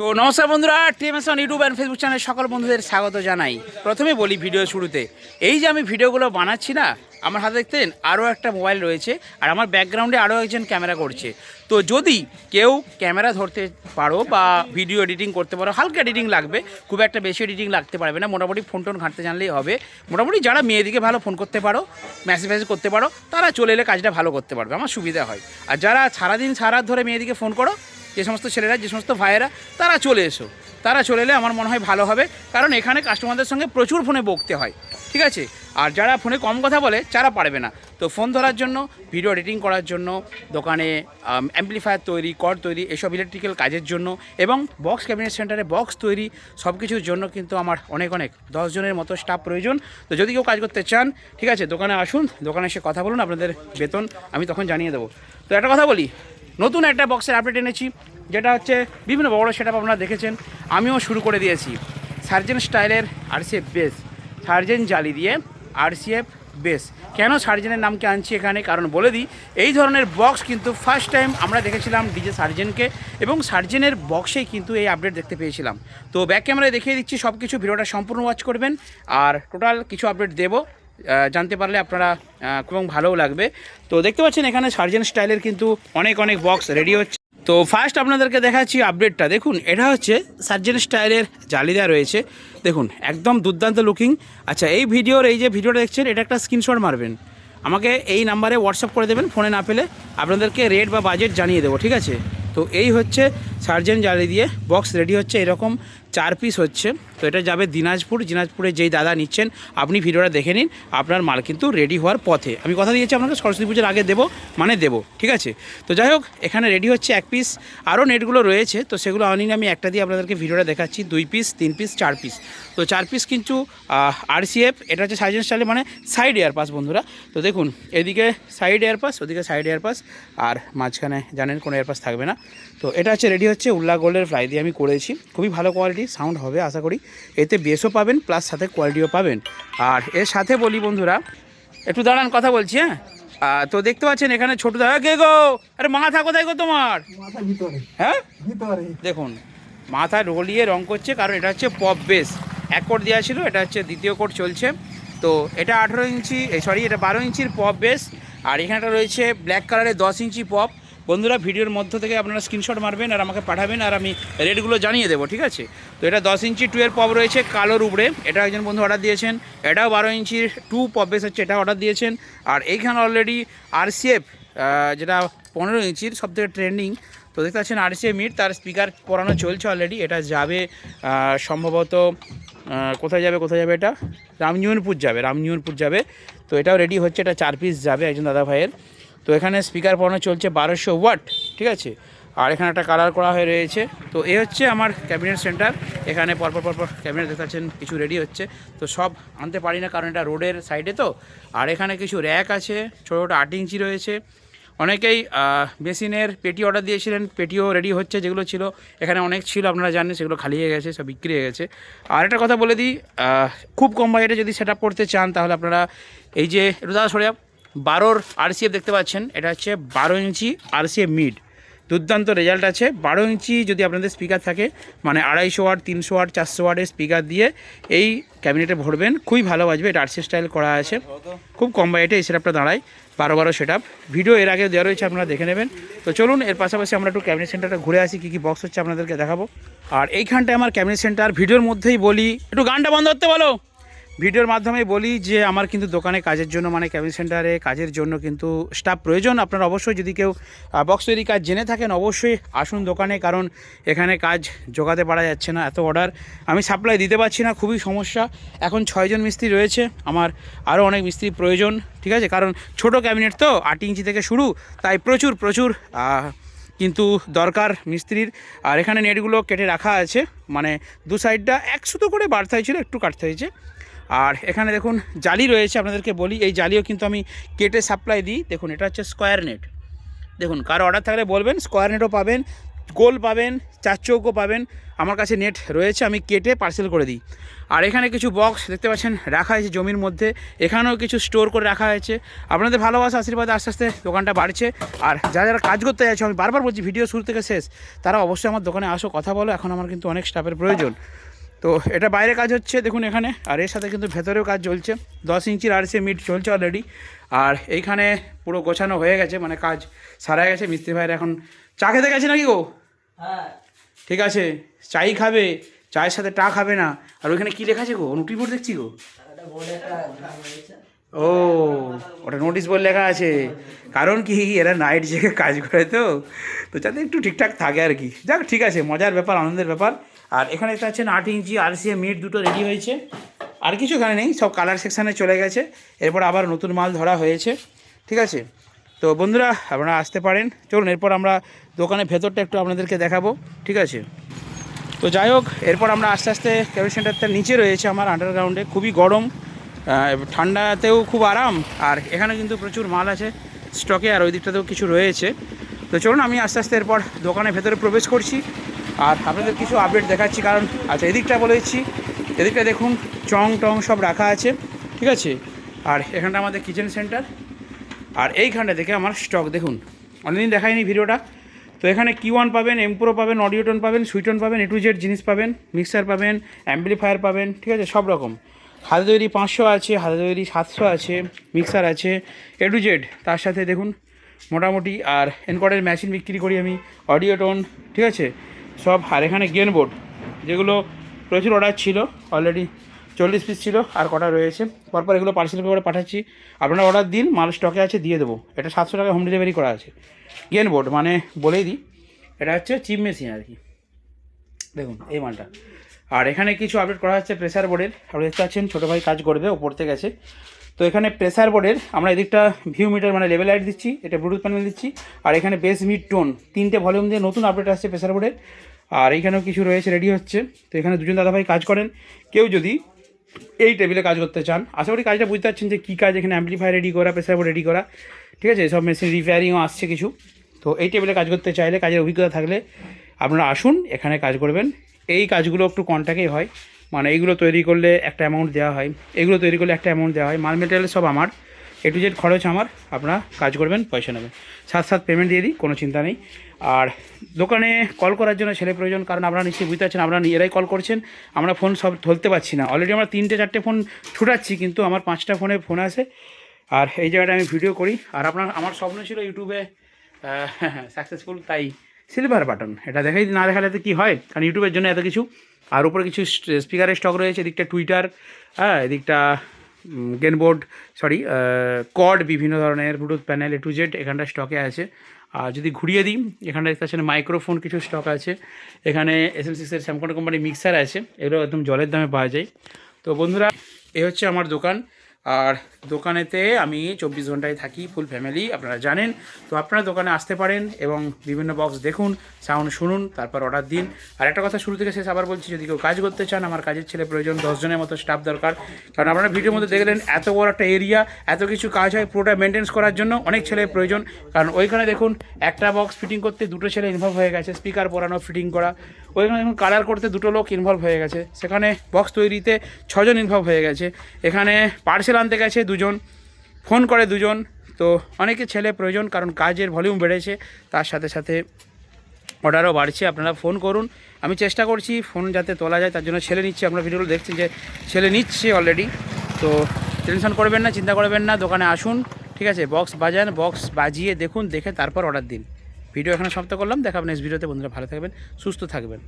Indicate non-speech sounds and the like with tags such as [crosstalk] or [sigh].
তো নমস্কার বন্ধুরা টিএমএসন ইউটিউব অ্যান্ড ফেসবুক চ্যানেল সকল বন্ধুদের স্বাগত জানাই। প্রথমে বলি ভিডিও শুরুতে, এই যে আমি ভিডিওগুলো বানাচ্ছি না, আমার হাতে দেখতেন আরও একটা মোবাইল রয়েছে, আর আমার ব্যাকগ্রাউন্ডে আরও একজন ক্যামেরা করছে। তো যদি কেউ ক্যামেরা ধরতে পারো বা ভিডিও এডিটিং করতে পারো, হালকা এডিটিং লাগবে, খুব একটা বেশি এডিটিং লাগতে পারবে না, মোটামুটি ফোন টোন ঘাঁটতে জানলেই হবে। মোটামুটি যারা মেয়েদিকে ভালো ফোন করতে পারো মেসেজ ফেসেজ করতে পারো, তারা চলে এলে কাজটা ভালো করতে পারবে, আমার সুবিধা হয়। আর যারা সারাদিন সারা ধরে মেয়েদিকে ফোন করো যে সমস্ত ছেলেরা, যে সমস্ত ভাইয়েরা, তারা চলে এসো। তারা চলে এলে আমার মনে হয় ভালো হবে, কারণ এখানে কাস্টমারদের সঙ্গে প্রচুর ফোনে বকতে হয়, ঠিক আছে? আর যারা ফোনে কম কথা বলে, তারা পারবে না। তো ফোন ধরার জন্য ভিডিও এডিটিং করার জন্য, দোকানে অ্যাম্পলিফায়ার তৈরি কর তৈরি, এসব ইলেকট্রিক্যাল কাজের জন্য এবং বক্স ক্যাবিনেট সেন্টারে বক্স তৈরি সব কিছুর জন্য কিন্তু আমার অনেক অনেক দশজনের মতো স্টাফ প্রয়োজন। তো যদি কেউ কাজ করতে চান, ঠিক আছে, দোকানে আসুন, দোকানে এসে কথা বলুন, আপনাদের বেতন আমি তখন জানিয়ে দেবো। তো একটা কথা বলি নতুন একটা বক্সের আপডেট এনেছি, যেটা হচ্ছে বিভিন্ন বড় সেট আপনারা দেখেছেন। আমিও শুরু করে দিয়েছি। সার্জেন স্টাইলের আরসিএফ বেস সার্জেন জালি দিয়ে আরসিএফ বেস কেন সার্জেনের নামকে আনছি এখানে? কারণ বলে দিই, এই ধরনের বক্স কিন্তু ফার্স্ট টাইম আমরা দেখেছিলাম ডিজে সার্জেনকে এবং সার্জেনের বক্সেই কিন্তু এই আপডেট দেখতে পেয়েছিলাম। তো ব্যাক ক্যামেরায় দেখিয়ে দিচ্ছি সব কিছু ভিডিওটা সম্পূর্ণ ওয়াচ করবেন, আর টোটাল কিছু আপডেট দেবো। জানতে পারলে আপনারা এবং ভালোও লাগবে। তো দেখতে পাচ্ছেন এখানে সার্জেন স্টাইলের কিন্তু অনেক অনেক বক্স রেডি হচ্ছে। তো ফার্স্ট আপনাদেরকে দেখাচ্ছি আপডেটটা দেখুন, এটা হচ্ছে সার্জেন স্টাইলের জালিদা রয়েছে। দেখুন, একদম দুর্দান্ত লুকিং আচ্ছা এই ভিডিওর, এই যে ভিডিওটা দেখছেন, এটা একটা স্ক্রিনশট মারবেন। আমাকে এই নাম্বারে হোয়াটসঅ্যাপ করে দেবেন, ফোনে না পেলে আপনাদেরকে রেট বা বাজেট জানিয়ে দেবো, ঠিক আছে? তো এই হচ্ছে সার্জেন জালি দিয়ে বক্স রেডি হচ্ছে, এরকম চার পিস হচ্ছে। তো এটা যাবে দিনাজপুর, দিনাজপুরে যেই দাদা নিচ্ছেন, আপনি ভিডিওটা দেখে নিন, আপনার মাল কিন্তু রেডি হওয়ার পথে। আমি কথা দিয়েছি আপনাকে, সরস্বতী পুজোর আগে দেবো মানে দেবো, ঠিক আছে? তো যাই হোক, এখানে রেডি হচ্ছে এক পিস আরও নেটগুলো রয়েছে, তো সেগুলো আনি আমি একটা দিয়ে আপনাদেরকে ভিডিওটা দেখাচ্ছি, দুই পিস তিন পিস চার পিস তো চার পিস কিন্তু আরসিএফ এটা হচ্ছে সার্জেন স্টাইলে মানে সাইড এয়ার পাস বন্ধুরা। তো দেখুন, এদিকে সাইড এয়ার পাস ওদিকে সাইড এয়ার পাস আর মাঝখানে জানেন কোনো এয়ার পাস থাকবে না। তো এটা হচ্ছে রেডি হচ্ছে উল্লা গোল্ডের ফ্লাই দিয়ে আমি করেছি। খুবই ভালো কোয়ালিটি সাউন্ড হবে আশা করি। এতে বেসও পাবেন প্লাস সাথে কোয়ালিটিও পাবেন। আর এর সাথে বলি বন্ধুরা একটু দাঁড়ান কথা বলছি হ্যাঁ? তো দেখতে পাচ্ছেন এখানে ছোট দাদা কে গো? আরে মাথা কোথায় গো তোমার? মাথা হ্যাঁ? দেখুন মাথায় রগলিয়ে রং করছে কারণ এটা হচ্ছে পপ বেস এক কোট দেওয়া ছিল এটা হচ্ছে দ্বিতীয় কোট চলছে। তো এটা আঠেরো ইঞ্চি সরি এটা বারো ইঞ্চির পপ বেস আর এখানটা রয়েছে ব্ল্যাক কালারের দশ ইঞ্চি পপ বন্ধুরা, ভিডিওর মধ্য থেকে আপনারা স্ক্রিনশট মারবেন আর আমাকে পাঠাবেন আর আমি রেটগুলো জানিয়ে দেবো, ঠিক আছে? তো এটা দশ ইঞ্চি টুয়ের পপ রয়েছে কালোর উপরে এটা একজন বন্ধু অর্ডার দিয়েছেন। এটাও বারো ইঞ্চির টু পপ বেস হচ্ছে, এটা অর্ডার দিয়েছেন। আর এইখানে অলরেডি আরসিএফ যেটা পনেরো ইঞ্চির সবথেকে ট্রেন্ডিং তো দেখতে পাচ্ছেন আরসিএ মিট তার স্পিকার পরানো চলছে অলরেডি এটা যাবে সম্ভবত কোথায় যাবে কোথায় যাবে এটা? রামজীবনপুর যাবে রামজীবনপুর যাবে। তো এটাও রেডি হচ্ছে, এটা চার পিস যাবে একজন দাদা ভাইয়ের। তো এখানে স্পিকার পরানো চলছে বারোশো ওয়াট, ঠিক আছে? আর এখানে একটা কালার করা হয়ে রয়েছে। তো এ হচ্ছে আমার ক্যাবিনেট সেন্টার এখানে পরপর পরপর ক্যাবিনেট দেখতে পাচ্ছেন কিছু রেডি হচ্ছে। তো সব আনতে পারি না, কারণ এটা রোডের সাইডে তো। আর এখানে কিছু র্যাক আছে, ছোটো ছোটো আট ইঞ্চি রয়েছে। অনেকেই বেসিনের পেটি অর্ডার দিয়েছিলেন, পেটিও রেডি হচ্ছে যেগুলো ছিল। এখানে অনেক ছিল, আপনারা জানেন, সেগুলো খালি হয়ে গেছে, সব বিক্রি হয়ে গেছে। আর একটা কথা বলে দিই খুব কম বাজেটে যদি সেট করতে চান, তাহলে আপনারা এই যে একটু দাদা বারোর আরসিএফ দেখতে পাচ্ছেন, এটা হচ্ছে বারো ইঞ্চি আরসিএফ মিড। দুর্দান্ত রেজাল্ট আছে। বারো ইঞ্চি যদি আপনাদের স্পিকার থাকে মানে আড়াইশো ওয়াট, তিনশো ওয়াট, চারশো ওয়াটের স্পিকার দিয়ে এই ক্যাবিনেটে ভরবেন, খুবই ভালো বাজবে, এটা আরসি স্টাইল করা আছে। খুব কম বাজেটে এই সেটআপটা দাঁড়ায়, বারো বারো সেট ভিডিও এর আগে দেওয়া রয়েছে, আপনারা দেখে নেবেন। তো চলুন, এর পাশাপাশি আমরা একটু ক্যাবিনেট সেন্টারটা ঘুরে আসি, কী কী বক্স হচ্ছে আপনাদেরকে দেখাবো। আর এইখানটায় আমার ক্যাবিনেট সেন্টার ভিডিওর মধ্যেই বলি, একটু গানটা বন্ধ করতে বলো। ভিডিওর মাধ্যমে বলি যে আমার কিন্তু দোকানে কাজের জন্য মানে ক্যাবিন সেন্টারে কাজের জন্য কিন্তু স্টাফ প্রয়োজন। আপনারা অবশ্যই যদি কেউ বক্স তৈরি কাজ জেনে থাকেন, অবশ্যই আসুন দোকানে, কারণ এখানে কাজ জোগাতে পারা যাচ্ছে না, এত অর্ডার আমি সাপ্লাই দিতে পারছি না, খুবই সমস্যা। এখন ছয়জন মিস্ত্রি রয়েছে, আমার আরও অনেক মিস্ত্রি প্রয়োজন, ঠিক আছে? কারণ ছোট ক্যাবিনেট তো, আট ইঞ্চি থেকে শুরু, তাই প্রচুর প্রচুর কিন্তু দরকার মিস্ত্রির। আর এখানে নেটগুলো কেটে রাখা আছে মানে দু সাইডটা এক সুতো করে বাড়তে হয়েছিল একটু কাটতে হয়েছে। আর এখানে দেখুন জালি রয়েছে, আপনাদেরকে বলি। এই জালিও কিন্তু আমি কেটে সাপ্লাই দিই। দেখুন, এটা হচ্ছে স্কোয়ার নেট দেখুন, কার অর্ডার থাকলে বলবেন স্কোয়ার নেটও পাবেন, গোল পাবেন, চার চৌকো পাবেন, আমার কাছে নেট রয়েছে, আমি কেটে পার্সেল করে দিই। আর এখানে কিছু বক্স দেখতে পাচ্ছেন, রাখা হয়েছে জমির মধ্যে। এখানেও কিছু স্টোর করে রাখা হয়েছে। আপনাদের ভালোবাসা, আশীর্বাদে, আস্তে আস্তে দোকানটা বাড়ছে। আর যারা যারা কাজ করতে যাচ্ছে, আমি বারবার বলছি ভিডিও শুরু থেকে শেষ। তারা অবশ্যই আমার দোকানে আসো, কথা বলো। এখন আমার কিন্তু অনেক স্টাফের প্রয়োজন। তো এটা বাইরে কাজ হচ্ছে দেখুন এখানে আর এর সাথে কিন্তু ভেতরেও কাজ চলছে। দশ ইঞ্চির আর সে মিট চলছে অলরেডি আর এইখানে পুরো গোছানো হয়ে গেছে মানে কাজ সারা গেছে। মিস্ত্রি ভাইয়ের এখন চা খেতে গেছে নাকি গো? হ্যাঁ। ঠিক আছে চাই খাবে চায়ের সাথে টা খাবে না। আর ওইখানে কী লেখা আছে গো? নোটিশ বোর্ড দেখছি গো। ও ওটা নোটিশ বোর্ড লেখা আছে। কারণ কি এরা নাইট জেগে কাজ করে তো। তো যাতে একটু ঠিকঠাক থাকে আর কি। যাক ঠিক আছে মজার ব্যাপার আনন্দের ব্যাপার। আর এখানে দেখতে পাচ্ছেন আট ইঞ্চি আর সি মিট দুটো রেডি হয়েছে। আর কিছু এখানে নেই, সব কালার সেকশানে চলে গেছে। এরপর আবার নতুন মাল ধরা হয়েছে, ঠিক আছে? তো বন্ধুরা, আপনারা আসতে পারেন। চলুন, এরপর আমরা দোকানের ভেতরটা একটু আপনাদেরকে দেখাবো, ঠিক আছে? তো যাই হোক, এরপর আমরা আস্তে আস্তে কেবল সেন্টারটার নিচে রয়েছে আমার আন্ডারগ্রাউন্ডে খুবই গরম ঠান্ডাতেও খুব আরাম, আর এখানে কিন্তু প্রচুর মাল আছে স্টকে আর ওই দিকটাতেও কিছু রয়েছে। তো চলুন, আমি আস্তে আস্তে এরপর দোকানের ভেতরে প্রবেশ করছি। আর আপনাদের কিছু আপডেট দেখাচ্ছি, কারণ আচ্ছা এদিকটা বলে দিচ্ছি। এদিকটা দেখুন, চং টং সব রাখা আছে, ঠিক আছে? আর এখানটা আমাদের কিচেন সেন্টার আর এইখানটা দেখে আমার স্টক দেখুন, অনেকদিন দেখায়নি ভিডিওটা। তো এখানে কি ওয়ান পাবেন এমপ্রো পাবেন অডিওটন পাবেন সুইটন পাবেন এ টু জেড জিনিস পাবেন মিক্সার পাবেন অ্যাম্পলিফায়ার পাবেন, ঠিক আছে, সব রকম। হাতে তৈরি পাঁচশো আছে, হাতে তৈরি সাতশো আছে মিক্সার আছে এ টু জেড তার সাথে দেখুন, মোটামুটি, আর এনকর্ডের মেশিন বিক্রি করি আমি অডিওটন ঠিক আছে? সব আর এখানে গেন বোর্ড যেগুলো প্রচুর অর্ডার ছিল অলরেডি চল্লিশ পিস ছিল, আর কটা রয়েছে। পরপর এগুলো পার্সেল করে পাঠাচ্ছি। আপনারা অর্ডার দিন, মাল স্টকে আছে, দিয়ে দেবো। এটা সাতশো টাকা হোম ডেলিভারি করা আছে। গেন বোর্ড মানে বলেই দিই, এটা হচ্ছে চিপ মেশিন আর কি। দেখুন, এই মালটা। আর এখানে কিছু আপডেট করা হচ্ছে প্রেসার বোর্ডের আপনি দেখতে পাচ্ছেন, ছোটো ভাই কাজ করবে ওপরতে গেছে। তো এখানে প্রেসার বোর্ডের আমরা এদিকটা ভিউ মিটার মানে লেভেল লাইট দিচ্ছি, এটা ব্লুটুথ প্যানেল দিচ্ছি, আর এখানে বেস মিড টোন তিনটে ভলিউম দিয়ে নতুন আপডেট আসছে প্রেসার বোর্ডের আর এইখানেও কিছু রয়েছে রেডি হচ্ছে, তো এখানে দুজন দাদাভাই কাজ করেন। কেউ যদি এই টেবিলে কাজ করতে চান, আশা করি কাজটা বুঝতে পারছেন যে কী কাজ এখানে অ্যাম্পলিফায়ার রেডি করা প্রেসার বোর্ড রেডি করা, ঠিক আছে? সব মেশিন রিপেয়ারিংও আসছে কিছু। তো এই টেবিলে কাজ করতে চাইলে, কাজের অভিজ্ঞতা থাকলে আপনারা আসুন, এখানে কাজ করবেন। এই কাজগুলো একটু কন্ট্যাক্টেই হয়। মানে এইগুলো তৈরি করলে একটা অ্যামাউন্ট দেওয়া হয়। এগুলো তৈরি করলে একটা অ্যামাউন্ট দেওয়া হয়। মাল মেটেরিয়াল সব আমার। এ টু জেড খরচ আমার। আপনারা কাজ করবেন, পয়সা নেবেন। সাথ সাথ পেমেন্ট দিয়ে দিই, কোনো চিন্তা নেই। আর দোকানে কল করার জন্য ছেলে প্রয়োজন, কারণ আপনারা নিশ্চয়ই বুঝতে পারছেন, আপনারা নিজেরাই কল করছেন। আমরা ফোন সব ধরতে পারছি না। অলরেডি আমরা তিনটে, চারটে ফোন ছুটাচ্ছি, কিন্তু আমার পাঁচটা ফোনে ফোন আসে আর এই জায়গাটা আমি ভিডিও করি। আর আপনার, আমার স্বপ্ন ছিল ইউটিউবে সাকসেসফুল [laughs] তাই সিলভার বাটন এটা দেখাই, না দেখালে তো কী হয়? কারণ ইউটিউবের জন্য এত কিছু। আর উপরে কিছু স্পিকারের স্টক রয়েছে, এদিকটা টুইটার হ্যাঁ এদিকটা গেনবোর্ড সরি কড বিভিন্ন ধরনের Bluetooth panel A to Z এখানটা স্টকে আছে। আর যদি ঘুরিয়ে দিই এখানটা দেখতে পাচ্ছেন মাইক্রোফোন কিছু স্টক আছে। এখানে এস এম সিক্সের স্যামকন কোম্পানির মিক্সার আছে, এগুলো একদম জলের দামে পাওয়া যায়। তো বন্ধুরা, এ হচ্ছে আমার দোকান। আর দোকানেতে আমি চব্বিশ ঘন্টায় থাকি ফুল ফ্যামিলি আপনারা জানেন। তো আপনারা দোকানে আসতে পারেন এবং বিভিন্ন বক্স দেখুন সাউন্ড শুনুন, তারপর অর্ডার দিন। আর একটা কথা শুরু থেকে শেষ আবার বলছি, যদি কেউ কাজ করতে চান, আমার কাজের ছেলে প্রয়োজন, দশজনের মতো স্টাফ দরকার। কারণ আপনারা ভিডিওর মধ্যে দেখলেন এত বড় একটা এরিয়া এত কিছু কাজ হয় পুরোটা মেনটেন্স করার জন্য, অনেক ছেলে প্রয়োজন। কারণ ওইখানে দেখুন, একটা বক্স ফিটিং করতে দুটো ছেলে ইনভলভ হয়ে গেছে স্পিকার পরানো ফিটিং করা। ওইখানে দেখুন কালার করতে দুটো লোক ইনভলভ হয়ে গেছে। সেখানে বক্স তৈরিতে ছজন ইনভলভ হয়ে গেছে। এখানে পার্সেল আনতে গেছে দুজন, ফোন করে দুজন। তো অনেকে ছেলে প্রয়োজন, কারণ কাজের ভলিউম বেড়েছে, তার সাথে সাথে অর্ডারও বাড়ছে। আপনারা ফোন করুন। আমি চেষ্টা করছি ফোন যাতে তোলা যায়, তার জন্য ছেলে নিচ্ছে। আপনারা ভিডিওগুলো দেখছেন যে ছেলে নিচ্ছে অলরেডি তো টেনশন করবেন না, চিন্তা করবেন না, দোকানে আসুন। ঠিক আছে, বক্স বাজান, বক্স বাজিয়ে দেখুন, দেখে তারপর অর্ডার দিন। ভিডিও এখানে সমাপ্ত করলাম। দেখা নেক্সট ভিডিওতে বন্ধুরা ভালো থাকবেন, সুস্থ থাকবেন।